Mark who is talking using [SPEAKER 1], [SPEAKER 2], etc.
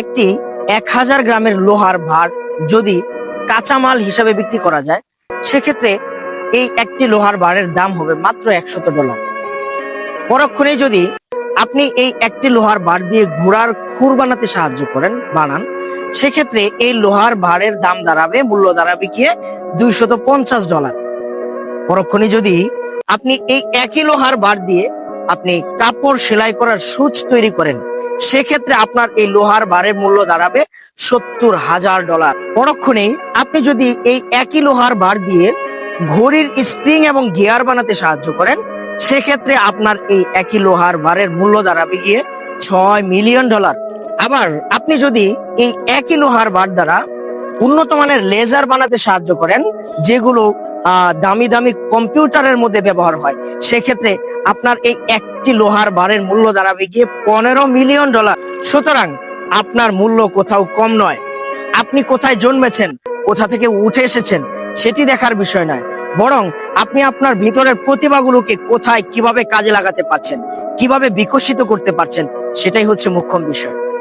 [SPEAKER 1] একটি এক হাজার গ্রামের লোহার ভার যদি কাঁচামাল হিসাবে বিক্রি করা যায়, সেক্ষেত্রে এই একটি লোহার ভারের দাম হবে মাত্র একশত ডলার। পরক্ষণেই যদি আপনি এই একটি লোহার বার দিয়ে ঘোড়ার খুর বানাতে সাহায্য করেন, বানান, সেক্ষেত্রে এই লোহার ভারের দাম দাঁড়াবে, মূল্য দাঁড়াবে গিয়ে দুইশত পঞ্চাশ ডলার। পরক্ষণে যদি আপনি এই একই লোহার বার দিয়ে আপনি কাপড় সেলাই করার সূচ তৈরি করেন। সেক্ষেত্রে আপনার এই লোহার বারের মূল্য দাঁড়াবে সত্তর হাজার ডলার। পরক্ষণেই আপনি যদি এই একই লোহার বার দিয়ে ঘড়ির স্প্রিং এবং গিয়ার বানাতে সাহায্য করেন, সেক্ষেত্রে আপনার এই একই লোহার বারের মূল্য দাঁড়াবে গিয়ে ছয় মিলিয়ন ডলার। আবার আপনি যদি এই একই লোহার বার দ্বারা উন্নত মানের লেজার বানাতে সাহায্য করেন, যেগুলো দামি দামি কম্পিউটারের মধ্যে ব্যবহার হয়, সেক্ষেত্রে আপনার এই একটি লোহার বারের মূল্য দাঁড়াবে গিয়ে পনেরো মিলিয়ন ডলার। সুতরাং আপনার মূল্য কোথাও কম নয়। আপনি কোথায় জন্মেছেন, কোথা থেকে উঠে এসেছেন, সেটি দেখার বিষয় নয়। বরং আপনি আপনার ভিতরের প্রতিভাগুলোকে কোথায় কীভাবে কাজে লাগাতে পারছেন, কীভাবে বিকশিত করতে পারছেন, সেটাই হচ্ছে মুখ্য বিষয়।